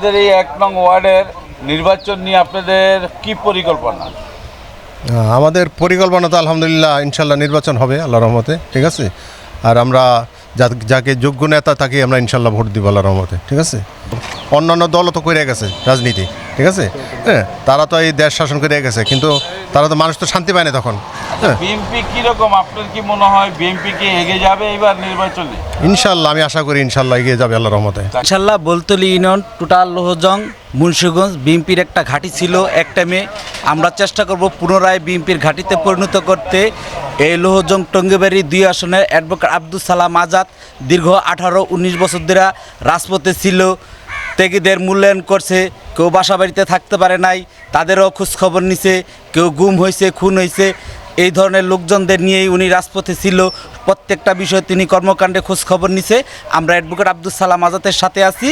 আপনাদের এই এক নং ওয়ার্ডের নির্বাচন নিয়ে আপনাদের কি পরিকল্পনা? আমাদের পরিকল্পনা তো আলহামদুলিল্লাহ, ইনশাল্লাহ নির্বাচন হবে আল্লাহ রহমতে, ঠিক আছে? আর আমরা যাকে যোগ্য নেতা, তাকে আমরা ইনশাল্লাহ ভোট দিব আল্লাহ রহমতে, ঠিক আছে? অন্যান্য দলও তো করে গেছে, রাজনীতি, ঠিক আছে? হ্যাঁ তারা তো এই দেশ শাসন করে গেছে, কিন্তু তারা তো মানুষ তো শান্তি পায় না তখন। বিএনপি কীরকম? আপনার কি মনে হয় বিএনপি কি এগিয়ে যাবে এবার নির্বাচনে? ইনশাল্লাহ আমি আশা করি ইনশাল্লাহ এগিয়ে যাবে আল্লাহ রহমতে। ইনশাল্লাহ বলতলি ইউনিয়ন টোটাল লোহজং মুন্সিগঞ্জ বিএনপির একটা ঘাঁটি ছিল এক টাইমে আমরা চেষ্টা করব পুনরায় বিএনপির ঘাঁটিতে পরিণত করতে। এই লোহজং টঙ্গিবাড়ি দুই আসনের অ্যাডভোকেট আব্দুল সালাম আজাদ দীর্ঘ আঠারো উনিশ বছর ধরে রাজপথে ছিল। ত্যাগীদের মূল্যায়ন করছে কেউ বাসা বাড়িতে থাকতে পারে নাই তাদেরও খোঁজখবর নিছে কেউ গুম হয়েছে খুন হয়েছে। এই ধরনের লোকজনদের নিয়েই উনি রাজপথে ছিল। প্রত্যেকটা বিষয়ে তিনি কর্মকাণ্ডে খোঁজখবর নিছে। আমরা অ্যাডভোকেট আব্দুল সালাম আজাদের সাথে আছি।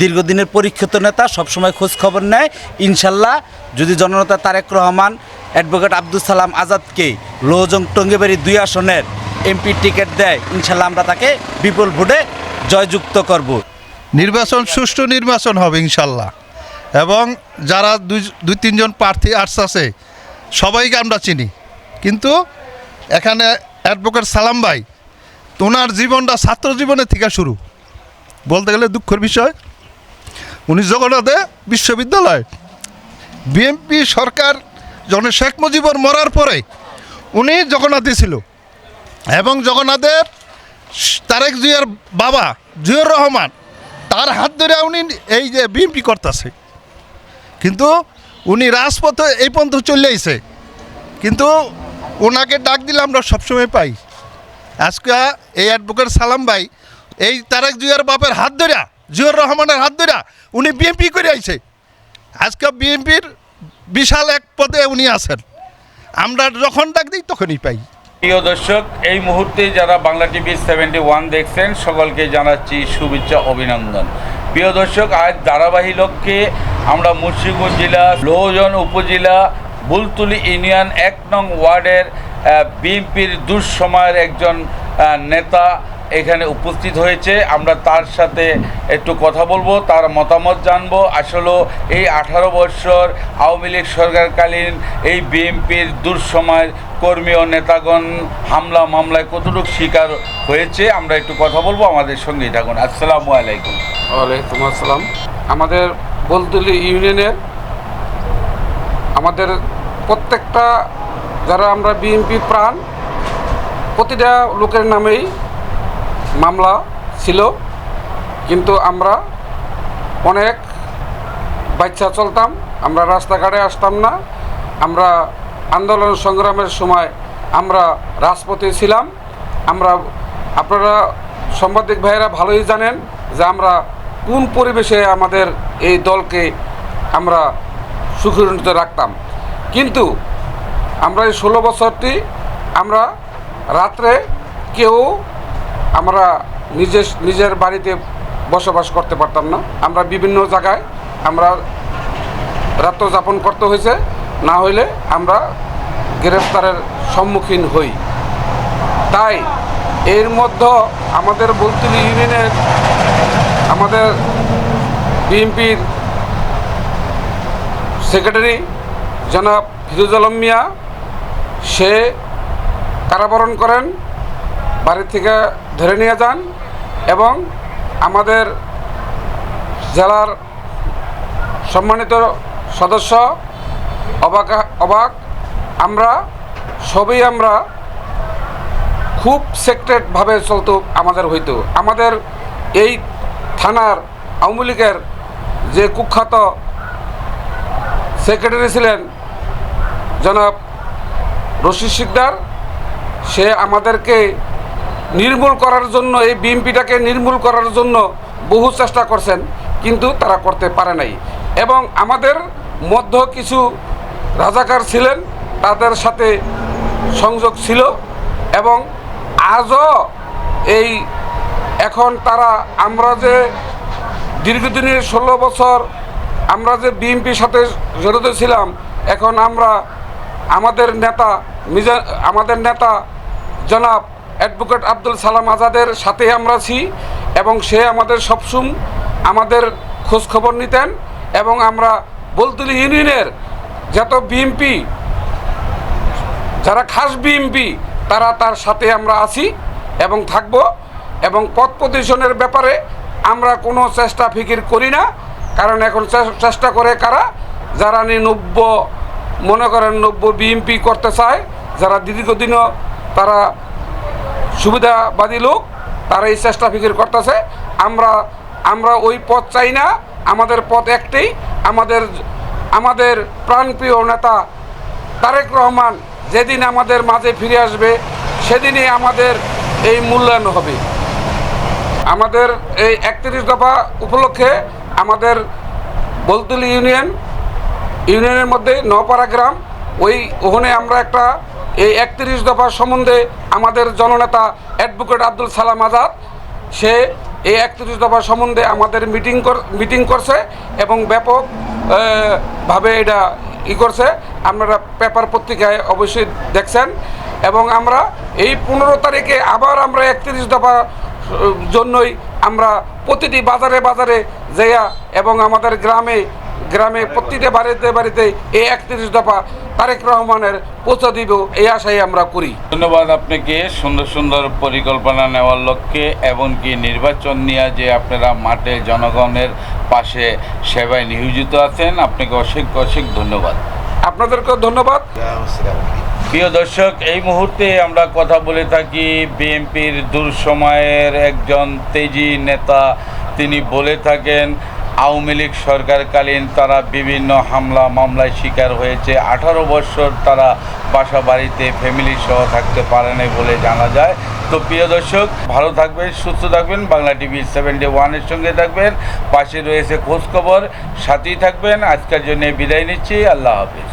দীর্ঘদিনের পরীক্ষিত নেতা সবসময় খোঁজখবর নেয়। ইনশাল্লাহ যদি জননেতা তারেক রহমান অ্যাডভোকেট আব্দুল সালাম আজাদকে লোহজং টঙ্গিবাড়ি দুই আসনের এমপি টিকিট দেয়, ইনশাল্লাহ আমরা তাকে বিপুল ভোটে জয়যুক্ত করব। নির্বাচন, সুষ্ঠু নির্বাচন হবে, ইনশাল্লাহ। এবং যারা দুই দুই, তিনজন প্রার্থী আর্টস আছে সবাইকে আমরা চিনি। কিন্তু এখানে অ্যাডভোকেট সালাম ভাই ওনার জীবনটা ছাত্র জীবনের থেকে শুরু। বলতে গেলে দুঃখের বিষয়। উনি জগন্নাথে বিশ্ববিদ্যালয়। বিএনপি সরকার যখন শেখ মুজিবুর মরার পরে উনি জগন্নাথে ছিল। এবং জগন্নাথের তারেক জিয়ার বাবা জিয়র রহমান, তার হাত ধরে উনি এই যে বিএনপি করতেছে। কিন্তু উনি রাজপথে এই পর্যন্ত চলে আইছে। কিন্তু ওনাকে ডাক দিলে আমরা সবসময় পাই। আজকে এই অ্যাডভোকেট সালাম ভাই, এই তারেক জুয়ার বাপের হাত ধরা জিয়র রহমানের হাত ধরা উনি বিএনপি করে আইছে। আজকে বিএনপির বিশাল এক পদে উনি আছেন। আমরা যখন ডাক দিই তখনই পাই। প্রিয় দর্শক, এই মুহূর্তে যারা বাংলা টিভি সেভেন্টি ওয়ান দেখছেন, সকলকে জানাচ্ছি শুভেচ্ছা, অভিনন্দন। প্রিয় দর্শক, আজ ধারাবাহী লক্ষ্যে আমরা মুন্সিগঞ্জ জেলা, লোহজন উপজেলা বুলতুলি ইউনিয়ন এক নং ওয়ার্ডের বিএনপির দুঃসময়ের একজন নেতা এখানে উপস্থিত হয়েছে। আমরা তার সাথে একটু কথা বলব, তার মতামত জানব। আসলে এই আঠারো বৎসর আওয়ামী লীগ সরকারকালীন এই বিএনপির দুঃসময়ের কর্মী ও নেতাগণ হামলা মামলায় কতটুকু শিকার হয়েছে, আমরা একটু কথা বলব। আমাদের সঙ্গেই থাকুন। আসসালামু আলাইকুম। ওয়ালাইকুম আসসালাম। আমাদের বলতুলি ইউনিয়নের আমাদের প্রত্যেকটা, যারা আমরা বিএনপি প্রাণ, প্রতিটা লোকের নামেই মামলা ছিল। কিন্তু আমরা অনেক বাচ্চা চলতাম, আমরা রাস্তাঘাটে আসতাম না। আমরা আন্দোলন সংগ্রামের সময় আমরা রাজপথে ছিলাম। আমরা, আপনারা সাংবাদিক ভাইয়েরা ভালোই জানেন যে আমরা কোন পরিবেশে আমাদের এই দলকে আমরা সুখীরিত রাখতাম। কিন্তু আমরা এই ষোলো বছরটি আমরা রাত্রে কেউ আমরা নিজের নিজের বাড়িতে বসবাস করতে পারতাম না। আমরা বিভিন্ন জায়গায় আমরা রাত্র যাপন করতে হয়েছে। না হইলে আমরা গ্রেফতারের সম্মুখীন হই। তাই এর মধ্যে আমাদের বলতুলি ইউনিয়নের আমাদের বিএনপির সেক্রেটারি জনাব ফিরোজ আলম মিয়া, সে কারাবরণ করেন, বাড়ি থেকে ধরে নিয়ে যান এবং আমাদের জেলার সম্মানিত সদস্য অবাক অবাক, আমরা সবই আমরা খুব সেক্রেটভাবে চলতো আমাদের হইতো। আমাদের এই থানার আওয়ামী লীগের যে কুখ্যাত সেক্রেটারি ছিলেন জনাব রশিদ সিকদার সে আমাদেরকে নির্মূল করার জন্য, এই বিএমপিটাকে নির্মূল করার জন্য বহু চেষ্টা করছেন, কিন্তু তারা করতে পারে নাই। এবং আমাদের মধ্য কিছু রাজাকার ছিলেন, তাদের সাথে সংযোগ ছিল এবং আজও এই এখন তারা আমরা যে দীর্ঘদিনের ষোলো বছর আমরা যে বিএনপির সাথে জড়িত ছিলাম, এখন আমরা আমাদের নেতা আমাদের নেতা জনাব অ্যাডভোকেট আব্দুল সালাম আজাদের সাথে আমরা আছি এবং সে আমাদের সবসুম আমাদের খোঁজ খবর নিতেন এবং আমরা বলতুলি ইউনিয়নের যত বিএমপি যারা খাস বিএমপি তারা তার সাথে আমরা আছি এবং থাকব এবং পথ প্রদর্শনের ব্যাপারে আমরা কোনো চেষ্টা ফিকির করি না। কারণ এখন চেষ্টা করে কারা? যারা নব্য, মনে করেন নব্য বিএমপি করতে চায়, যারা দীর্ঘদিনও তারা সুবিধাবাদী লোক, তারা এই চেষ্টা ফিকির করতেছে। আমরা আমরা ওই পথ চাই না, আমাদের পথ একটাই, আমাদের আমাদের প্রাণপ্রিয় নেতা তারেক রহমান যেদিন আমাদের মাঝে ফিরে আসবে, সেদিনই আমাদের এই মূল্যায়ন হবে। আমাদের এই একত্রিশ দফা উপলক্ষে আমাদের বলতুলি ইউনিয়ন, ইউনিয়নের মধ্যে নপাড়া গ্রাম, ওই ওখানে আমরা একটা এই একত্রিশ দফা সম্বন্ধে আমাদের জননেতা অ্যাডভোকেট আব্দুল সালাম আজাদ, সে এই একত্রিশ দফা সম্বন্ধে আমাদের মিটিং মিটিং করছে এবং ব্যাপক ভাবে এটা ই করছে। আপনারা পেপার পত্রিকায় অবশ্যই দেখছেন। এবং আমরা এই পনেরো তারিখে আবার আমরা একত্রিশ দফা জন্যই আমরা প্রতিটি বাজারে বাজারে যাইয়া এবং আমাদের গ্রামে গ্রামে প্রতিটা বাড়িতে বাড়িতে এই একত্রিশ দফা তারেক রহমানের পৌঁছে দিব এই আশাই আমরা করি। ধন্যবাদ আপনাকে সুন্দর সুন্দর পরিকল্পনা নেওয়ার লক্ষ্যে এমনকি নির্বাচন নিয়ে যে আপনারা মাঠে জনগণের পাশে সেবায় নিয়োজিত আছেন আপনাকে অশেষ অশেষ ধন্যবাদ। আপনাদেরকেও ধন্যবাদ। প্রিয় দর্শক, এই মুহূর্তে আমরা কথা বলে থাকি বিএনপির দূর সময়ের একজন তেজি নেতা। তিনি বলে থাকেন, আওয়ামী লীগ সরকারকালীন তারা বিভিন্ন হামলা, মামলায় শিকার হয়েছে। আঠারো বছর তারা বাসা বাড়িতে ফ্যামিলি সহ থাকতে পারে নাই বলে জানা যায়। তো প্রিয় দর্শক, ভালো থাকবেন, সুস্থ থাকবেন। বাংলা টিভি সেভেন্টি ওয়ানের সঙ্গে থাকবেন। পাশে রয়েছে খোঁজখবর সাথেই থাকবেন। আজকের জন্য বিদায় নিচ্ছি। আল্লাহ হাফিজ।